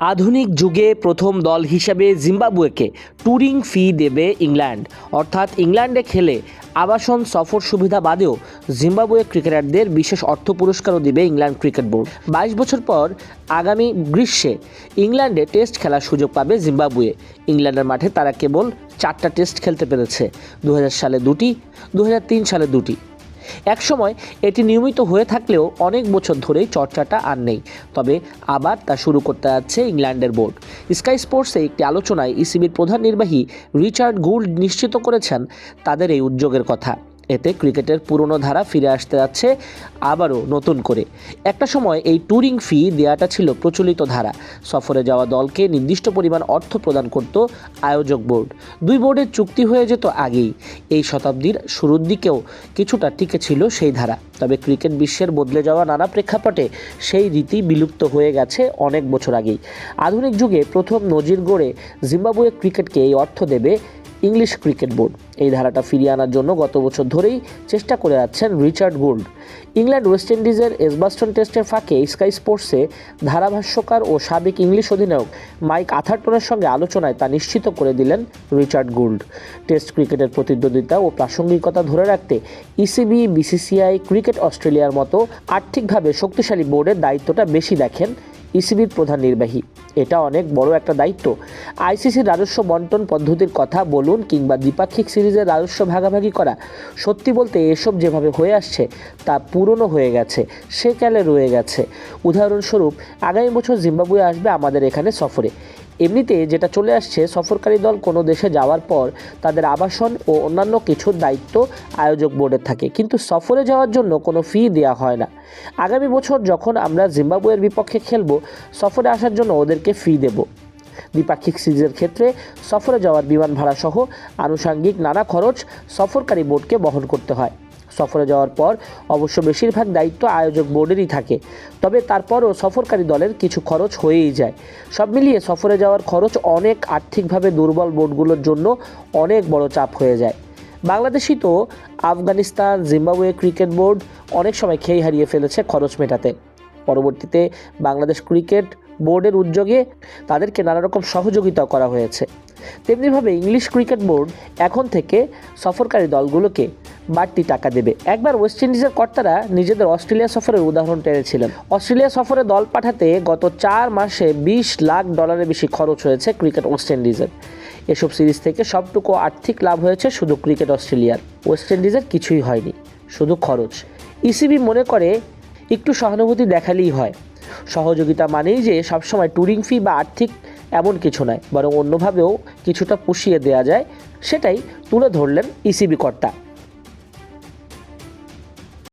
আধুনিক যুগে প্রথম দল হিসাবে জিম্বাবুয়েকে ট্যুরিং ফি দেবে ইংল্যান্ড। অর্থাৎ ইংল্যান্ডে খেলে আবাসন সফর সুবিধা বাদেও জিম্বাবুয়ে ক্রিকেটারদের বিশেষ অর্থ পুরস্কারও দেবে ইংল্যান্ড ক্রিকেট বোর্ড। বাইশ বছর পর আগামী গ্রীষ্মে ইংল্যান্ডে টেস্ট খেলার সুযোগ পাবে জিম্বাবুয়ে। ইংল্যান্ডের মাঠে তারা কেবল চারটা টেস্ট খেলতে পেরেছে দু হাজার সালে দুটি দু হাজার তিন সালে দুটি। একসময় এটি নিয়মিত হয়ে থাকলেও অনেক বছর ধরেই চর্চাটা আর নেই। তবে আবার তা শুরু করতে যাচ্ছে ইংল্যান্ডের বোর্ড। স্কাই স্পোর্টসে একটি আলোচনায় ইসিবির প্রধান নির্বাহী রিচার্ড গুল্ড নিশ্চিত করেছেন তাদের এই উদ্যোগের কথা। এতে ক্রিকেটের পুরনো ধারা ফিরে আসতে যাচ্ছে আবারও নতুন করে। একটা সময় এই ট্যুরিং ফি দেওয়াটা ছিল প্রচলিত ধারা। সফরে যাওয়া দলকে নির্দিষ্ট পরিমাণ অর্থ প্রদান করত আয়োজক বোর্ড। দুই বোর্ডের চুক্তি হয়ে যেত আগেই। এই শতাব্দীর শুরুর দিকেও কিছুটা টিকে ছিল সেই ধারা। তবে ক্রিকেট বিশ্বের বদলে যাওয়া নানা প্রেক্ষাপটে সেই রীতি বিলুপ্ত হয়ে গেছে অনেক বছর আগেই। আধুনিক যুগে প্রথম নজির গড়ে জিম্বাবুয়ে ক্রিকেটকে এই অর্থ দেবে ইংলিশ ক্রিকেট বোর্ড। এই ধারাটা ফিরিয়ে আনার জন্য গত বছর ধরেই চেষ্টা করে যাচ্ছেন রিচার্ড গোল্ড। ইংল্যান্ড ওয়েস্ট ইন্ডিজের এসবাস্টন টেস্টের ফাঁকে স্কাই স্পোর্টসে ধারাভাষ্যকার ও সাবেক ইংলিশ অধিনায়ক মাইক আথারটনের সঙ্গে আলোচনায় তা নিশ্চিত করে দিলেন রিচার্ড গোল্ড। টেস্ট ক্রিকেটের প্রতিদ্বন্দ্বিতা ও প্রাসঙ্গিকতা ধরে রাখতে ইসিবি, বিসিসিআই, ক্রিকেট অস্ট্রেলিয়ার মতো আর্থিকভাবে শক্তিশালী বোর্ডের দায়িত্বটা বেশি দেখেন ইসিবির প্রধান নির্বাহী। এটা অনেক বড় একটা দায়িত্ব। আইসিসির রাজস্ব বন্টন পদ্ধতির কথা বলুন কিংবা দ্বিপাক্ষিক সিরিজের রাজস্ব ভাগাভাগি করা, সত্যি বলতে এসব যেভাবে হয়ে আসছে, তা পুরনো হয়ে গেছে, সে সেকালে রয়ে গেছে। উদাহরণস্বরূপ, আগামী বছর জিম্বাবুয়ে আসবে আমাদের এখানে সফরে। এমনিতে যেটা চলে আসছে, সফরকারী দল কোনো দেশে যাওয়ার পর তাদের আবাসন ও অন্যান্য কিছুর দায়িত্ব আয়োজক বোর্ডের থাকে। কিন্তু সফরে যাওয়ার জন্য কোনো ফি দেওয়া হয় না। আগামী বছর যখন আমরা জিম্বাবুয়ের বিপক্ষে খেলব, সফরে আসার জন্য ওদেরকে ফি দেব। দ্বিপাক্ষিক সিরিজের ক্ষেত্রে সফরে যাওয়ার বিমান ভাড়া সহ আনুষাঙ্গিক নানা খরচ সফরকারী বোর্ডকে বহন করতে হয়। সফরে যাওয়ার পর অবশ্য বেশিরভাগ দায়িত্ব আয়োজক বোর্ডেরই থাকে। তবে তারপরও সফরকারী দলের কিছু খরচ হয়েই যায়। সব মিলিয়ে সফরে যাওয়ার খরচ অনেক আর্থিকভাবে দুর্বল বোর্ডগুলোর জন্য অনেক বড় চাপ হয়ে যায়। বাংলাদেশি তো আফগানিস্তান, জিম্বাবুয়ে ক্রিকেট বোর্ড অনেক সময় খেই হারিয়ে ফেলেছে খরচ মেটাতে। পরবর্তীতে বাংলাদেশ ক্রিকেট বোর্ডের উদ্যোগে তাদেরকে নানা রকম সহযোগিতা করা হয়েছে। তেমনিভাবে ইংলিশ ক্রিকেট বোর্ড এখন থেকে সফরকারী দলগুলোকে বাড়তি টাকা দেবে। একবার ওয়েস্ট ইন্ডিজের কর্তারা নিজেদের অস্ট্রেলিয়া সফরের উদাহরণ টেনেছিলেন। অস্ট্রেলিয়া সফরে দল পাঠাতে গত চার মাসে বিশ লাখ ডলারের বেশি খরচ হয়েছে ক্রিকেট ওয়েস্ট ইন্ডিজের এসব সিরিজ থেকে সবটুকু আর্থিক লাভ হয়েছে শুধু ক্রিকেট অস্ট্রেলিয়ার। ওয়েস্ট ইন্ডিজের কিছুই হয়নি, শুধু খরচ। ইসিবি মনে করে, একটু সহানুভূতি দেখালেই হয়। সহযোগিতা মানেই যে সবসময় ট্যুরিং ফি বা আর্থিক এমন কিছু নয়, বরং অন্যভাবেও কিছুটা পুষিয়ে দেওয়া যায়, সেটাই তুলে ধরলেন ইসিবি কর্তা।